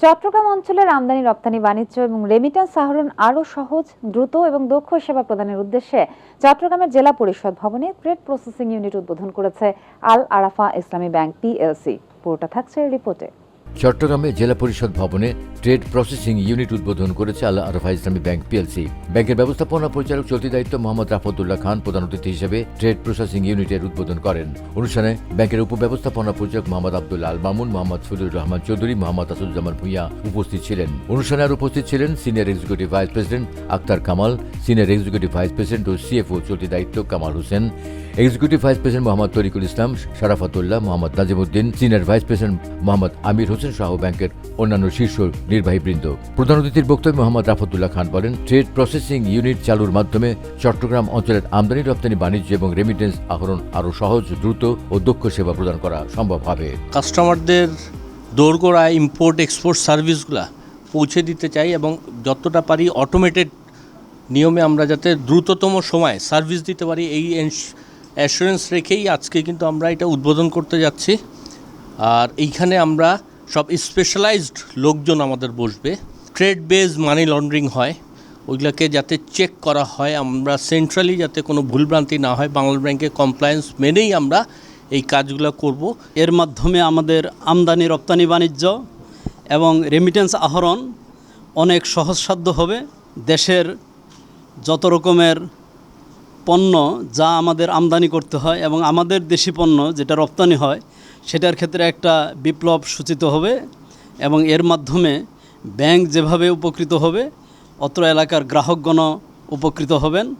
চট্টগ্রাম অঞ্চলের আমদানি, রপ্তানি, বাণিজ্য এবং রেমিটেন্স আহরণ আরও সহজ, দ্রুত এবং দক্ষ সেবা প্রদানের উদ্দেশ্যে চট্টগ্রামের জেলা পরিষদ ভবনে ট্রেড প্রসেসিং ইউনিট উদ্বোধন করেছে আল আরাফা ইসলামী ব্যাংক পিএলসি পুরোটা থাকছে রিপোর্টে। চট্টগ্রামে জেলা পরিষদ ভবনে ট্রেড প্রসেসিং ইউনিট উদ্বোধন করেছে আল আরফা ইসলামী ব্যাংক পিএলসি। ব্যাংকের ব্যবস্থাপনা পরিচালক চলতি দায়িত্ব মোহাম্মদ রাফতুল্লাহ খান প্রধান অতিথি হিসেবে ট্রেড প্রসেসিং ইউনিটের উদ্বোধন করেন। অনুষ্ঠানে ব্যাংকের উপব্যবস্থাপনা পরিচালক মোহাম্মদ আব্দুল্লাহ আল মামুন, মোহাম্মদ ফজলুর রহমান চৌধুরী, মোহাম্মদ আসুজ্জামান ভূঁইয়া উপস্থিত ছিলেন। অনুষ্ঠানে আর উপস্থিত ছিলেন senior executive vice president Akhtar Kamal, senior executive vice president ও সিএফও চলতি দায়িত্ব Kamal Hossain. Executive vice president Mohammad Tariqul Islam, Sharafatullah, Mohammad Nazimuddin, senior vice president Mohammad Amir Hossain সহ ব্যাংকের অন্যান্য শীর্ষ নির্বাহী বৃন্দ। প্রধান অতিথির বক্তব্যে মোহাম্মদ রাফতুল্লাহ খান বলেন, ট্রেড প্রসেসিং ইউনিট চালুর মাধ্যমে চট্টগ্রাম অঞ্চলের আমদানি, রপ্তানি, বাণিজ্য এবং রেমিটেন্স আহরণ আরও সহজ, দ্রুত ও দক্ষ সেবা প্রদান করা সম্ভব হবে। কাস্টমারদের দোরগোড়া ইম্পোর্ট এক্সপোর্ট সার্ভিসগুলো পৌঁছে দিতে চাই এবং যতটা পারি অটোমেটেড নিয়মে আমরা যাতে দ্রুততম সময়ে সার্ভিস দিতে পারি, এই অ্যাসুরেন্স রেখেই আজকে কিন্তু আমরা এটা উদ্বোধন করতে যাচ্ছি। আর এইখানে আমরা সব স্পেশালাইজড লোকজন আমাদের বসবে। ট্রেড বেজ মানি লন্ডারিং হয়। ওইগুলোকে যাতে চেক করা হয়। আমরা সেন্ট্রালি যাতে কোনো ভুলভ্রান্তি না হয় বাংলা ব্যাংকের কমপ্লায়েন্স মেনেই আমরা এই কাজগুলো করব। এর মাধ্যমে আমাদের আমদানি, রপ্তানি, বাণিজ্য এবং রেমিটেন্স আহরণ অনেক সহজসাধ্য হবে। দেশের যত রকমের পণ্য যা আমাদের আমদানি করতে হয় এবং আমাদের দেশি পণ্য যেটা রপ্তানি হয় সেটার ক্ষেত্রে একটা বিপ্লব সূচিত হবে এবং এর মাধ্যমে ব্যাংক যেভাবে উপকৃত হবে, অত্র এলাকার গ্রাহকগণ উপকৃত হবেন।